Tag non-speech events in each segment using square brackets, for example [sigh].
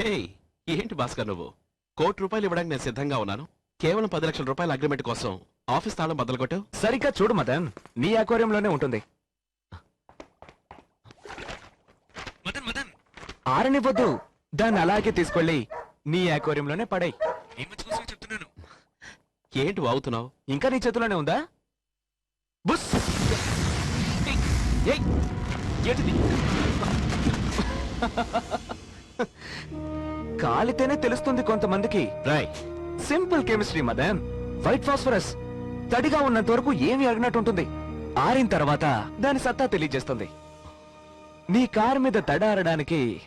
హే ఏంటి భాస్కర్ నువ్వు? కోటి రూపాయలు ఇవ్వడానికి నేను సిద్ధంగా ఉన్నాను. కేవలం పది లక్షల రూపాయల అగ్రిమెంట్ కోసం ఆఫీస్ తాళం బద్దలు కొట్టావు సరిగ్గా చూడు మదన్. నీ అక్వేరియంలోనే ఉంటుంది. మదన్ మదన్. ఆరనివ్వద్దు. దాన్ని అలాగే తీసుకెళ్ళి నీ అక్వేరియంలోనే పడేయ్. నీ మంచి కోసమే చెప్తున్నాను. ఏంటి వాగుతున్నావు ఇంకా నీ చేతిలోనే ఉందా? బుస్! ఏయ్, ఏయ్, ఏంటిది? కాలితేనే తెలుస్తుంది కొంతమందికి. రాయ్ సింపుల్ కెమిస్ట్రీ మదన్ వైట్ ఫాస్ఫరస్ తడిగా ఉన్నంత వరకు ఏమి అడిగినట్టు ఉంటుంది. ఆరిన తర్వాత దాని సత్తా తెలియజేస్తుంది. నీ కారు మీద తడి ఆరడానికి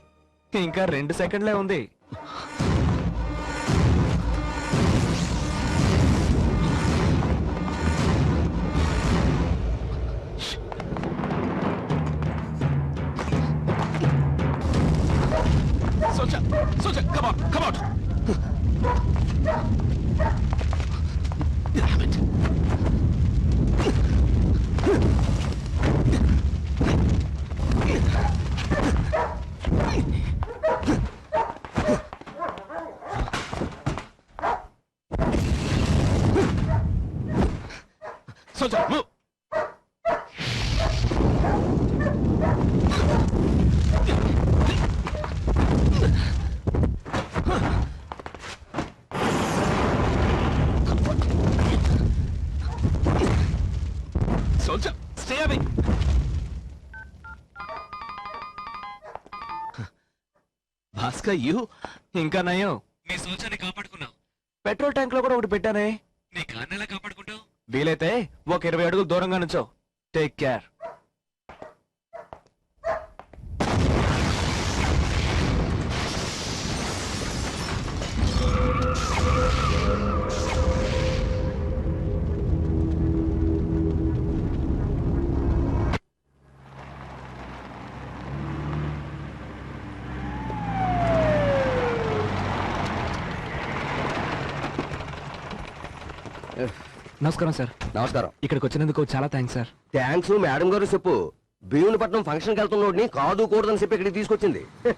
ఇంకా రెండు సెకండ్లే ఉంది. Soldier, come on, come out. Damn it. Soldier, move. Soldier, Bhaskar you? ఇంకా నయం. నీ సోచాన్ని కాపాడుకున్నావు. పెట్రోల్ ట్యాంక్లో కూడా ఒకటి పెట్టానే. నీ కార్ని ఎలా కాపాడుకుంటావు? వీలైతే ఒక ఇరవై అడుగులు దూరంగా నుంచో. టేక్ కేర్ నమస్కారం సార్. నమస్కారం. ఇక్కడికి వచ్చినందుకు చాలా థ్యాంక్స్ సార్. థ్యాంక్స్ మేడం గారు చెప్పు. భీమునిపట్నం ఫంక్షన్కి వెళ్తున్నోడిని కాదు కూడదని చెప్పి ఇక్కడికి తీసుకొచ్చింది. [laughs]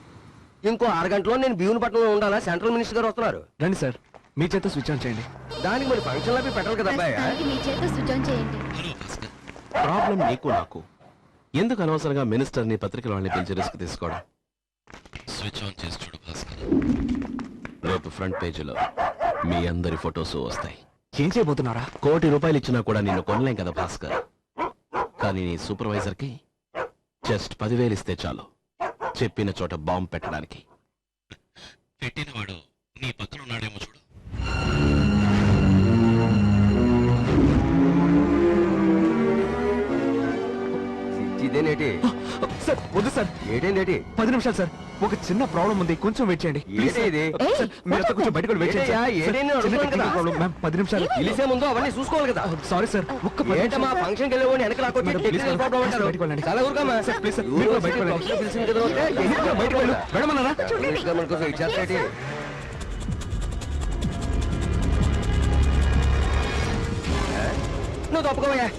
ఇంకో అరగంటలో నేను భీమునిపట్నంలో ఉండాలా? సెంట్రల్ మినిస్టర్ గారు వస్తున్నారు. రండి సార్. మీ చేత స్విచ్ ఆన్ చేయండి. దానికి మరి ఫంక్షన్ అవి పెట్టాలి కదా అబ్బాయి? ప్రస్తుతానికి మీ చేత చేయండి. ప్రాబ్లం నీకు నాకు. ఎందుకు అనవసరంగా మినిస్టర్ని పత్రికల వాళ్ళని పిలిచి రిస్క్ తీసుకోవడం? స్విచ్ ఆన్ చేసి చూడు భాస్కర్. రేపు ఫ్రంట్ పేజీలో మీ అందరి ఫొటోస్ వస్తాయి. ఏం చేయబోతున్నారా? కోటి రూపాయలు ఇచ్చినా కూడా నిన్ను కొనలేం కదా భాస్కర్. కానీ నీ సూపర్వైజర్కి జస్ట్ పదివేలు ఇస్తే చాలు. చెప్పిన చోట బాంబు పెట్టడానికి. పెట్టినవాడు నీ పక్కన ఉన్నాడేమో చూడు. ఇదేనేటి? సార్ వద్దు సార్ ఏటేందేటి పది నిమిషాలు సార్ ఒక చిన్న ప్రాబ్లం ఉంది కొంచెం వెయిట్ చేయండి? ఏయ్, సార్, మీరంతా కొంచెం బయట కూడా వెయిట్ చేయండి ఏటయ్యా, సార్. ఏటైనా సార్, చిన్న అడుగుతాను technical కదా. problem, మ్యామ్, పది నిమిషాలు పిలిచే ముందు అవన్నీ చూసుకోవాలి కదా సారీ సార్ ఒక్క పది ఏంటమ్మా నిమిషాలు. ఫంక్షన్కి వెళ్ళేవాడిని వెనక లాక్కొచ్చి madam, please, technical sir. Problem అంటారు బయటికి వెళ్ళండి. చాలా ఊరుకోమ్మా సార్, please, sir. మీరు కూడా బయటికి వెళ్ళండి. ఫంక్షన్ పిలిచింది కదా అంటే, మీరు కూడా బయటికి వెళ్ళు. వెళ్ళమన్నారా? మినిస్టర్ మన కోసం ఇచ్చేస్తాడేటి? ఏ? నువ్వు తప్పుకోవయ్యా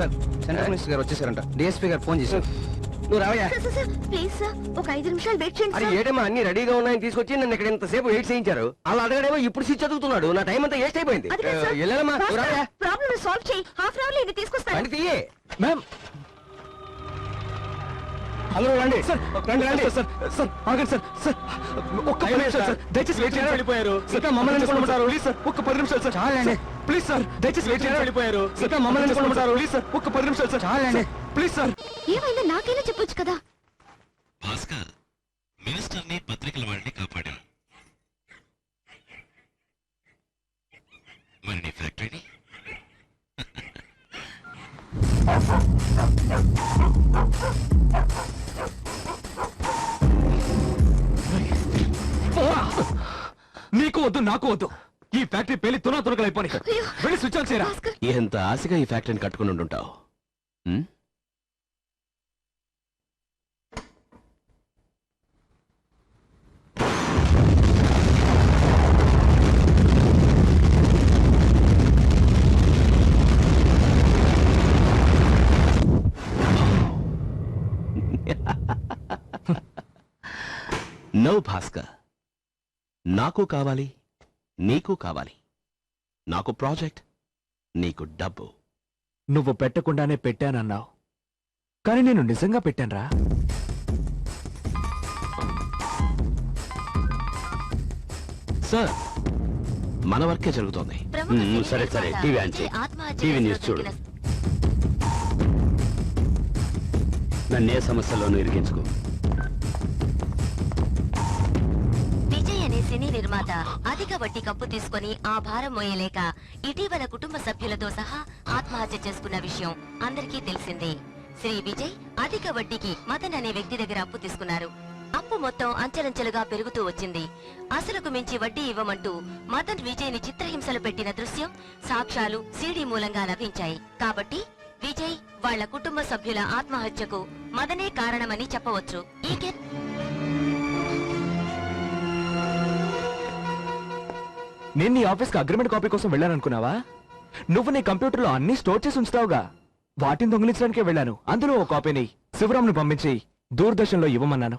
సార్ సెంట్రల్ మినిస్టర్ గారు వచ్చేసారంట. డిఎస్పీ గారు ఫోన్ చేశారు. నువ్వు రావయ్యా? Sir sir sir please sir ఒక ఐదు నిమిషాలు వెయిట్ చేయండి అరే సార్. ఏటమ్మా అన్ని రెడీగా ఉన్నాయని తీసుకొచ్చి నన్ను ఇక్కడ ఇంతసేపు వెయిట్ చేయించారు. అలా అడగడేమో ఇప్పుడు స్విచ్ చదువుతున్నాడు. నా టైం అంతా వేస్ట్ అయిపోయింది. అది కాదు సార్. వెళ్ళాలమ్మా నువ్వు రావయ్యా. ప్రాబ్లమ్ సాల్వ్ చేయి. హాఫ్ అన్ అవర్లో ఇది తీసుకొస్తాను. బండి తీయే మ్యామ్ హలో రండి. సార్ రండి రండి. సార్ సార్ సార్ ఆగండి సార్ సార్. ఒక్క పది నిమిషాలు సార్ దయచేసి వెయిట్ చేయండి వెళ్ళిపోయారు. ఇంకా మమ్మల్ని ఎందుకు ప్లీజ్ సార్. ఒక్క పది నిమిషాలు సార్. చాలండి. Please sir. దయచేసి వెయిట్ చేయండి వెళ్ళిపోయారు. ఇంకా మమ్మల్ని కొనమంటారు? Please sir. ఒక్క పది నిమిషాలు సార్. చాలండి. Please sir. ఏమైనా నాకైనా చెప్పొచ్చు కదా? భాస్కర్ మినిస్టర్ని పత్రికల వాళ్ళని కాపాడాను మరి నీ ఫ్యాక్టరీని? నీకు [laughs] వద్దు నాకు వద్దు. ఈ ఫ్యాక్టరీ పెళ్ళి తునా తునకలైపోయి వెళ్ళి స్విచ్ ఆన్ చేయరా. ఎంత ఆశగా ఈ ఫ్యాక్టరీని కట్టుకుని ఉండుంటావు? నో భాస్కర్ నాకు కావాలి నీకు కావాలి. నాకు ప్రాజెక్ట్ నీకు డబ్బు. నువ్వు పెట్టకుండానే పెట్టానన్నావు. కానీ నేను నిజంగా పెట్టానురా. సార్ మన వర్కే జరుగుతోంది. మ్మ్, సరే, సరే, టీవీ ఆన్ చేయి. టీవీ న్యూస్ చూడు. నన్ను ఏ సమస్యలోనూ ఇరికించుకో. తర్వాత అధిక వడ్డీ కప్పు తీసుకుని ఆ భారం మోయలేక ఇటీవల కుటుంబ సభ్యులతో సహా ఆత్మహత్య చేసుకున్న విషయం అందరికీ తెలిసిందే. శ్రీ విజయ్ అధిక వడ్డీకి మదన్ అనే వ్యక్తి దగ్గర అప్పు తీసుకున్నారు. అప్పు మొత్తం అంచెలంచెలుగా పెరుగుతూ వచ్చింది. అసలుకు మించి వడ్డీ ఇవ్వమంటూ మదన్ విజయ్ని చిత్రహింసలు పెట్టిన దృశ్యం సాక్ష్యాలు సీడీ మూలంగా లభించాయి. కాబట్టి విజయ్ వాళ్ళ కుటుంబ సభ్యుల ఆత్మహత్యకు మదనే కారణమని చెప్పవచ్చు. ఈ నేను నీ ఆఫీస్కి అగ్రిమెంట్ కాపీ కోసం వెళ్ళాను అనుకున్నావా నువ్వు నీ కంప్యూటర్లో అన్ని స్టోర్ చేసి ఉంచుతావుగా. వాటిని దొంగిలించడానికే వెళ్ళాను. అందులో ఓ కాపీని శివరాంను పంపించి దూరదర్శన్లో ఇవ్వమన్నాను.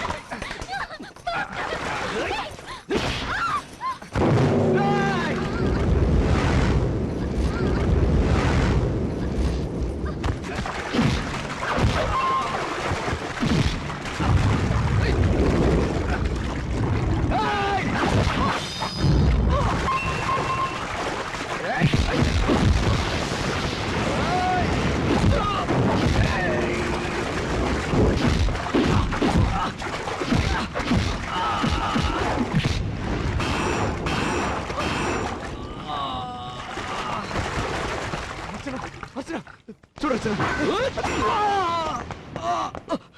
柱柱取られちゃうああああ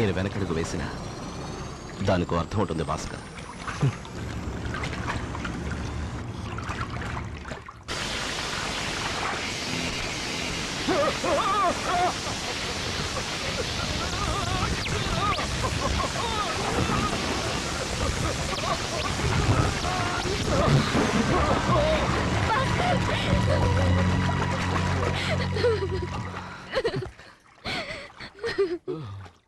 నేను వెనకడుగు వేసిన దానికి అర్థం ఉంటుంది Bhaskar Ugh. [laughs]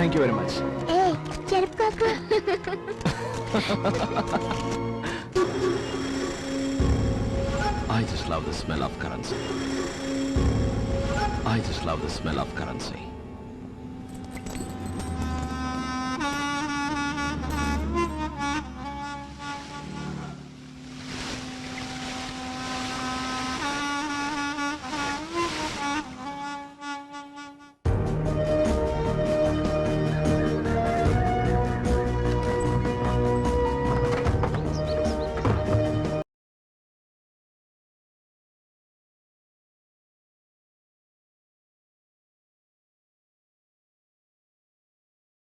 Thank you very much I just love the smell of currency. I just love the smell of currency.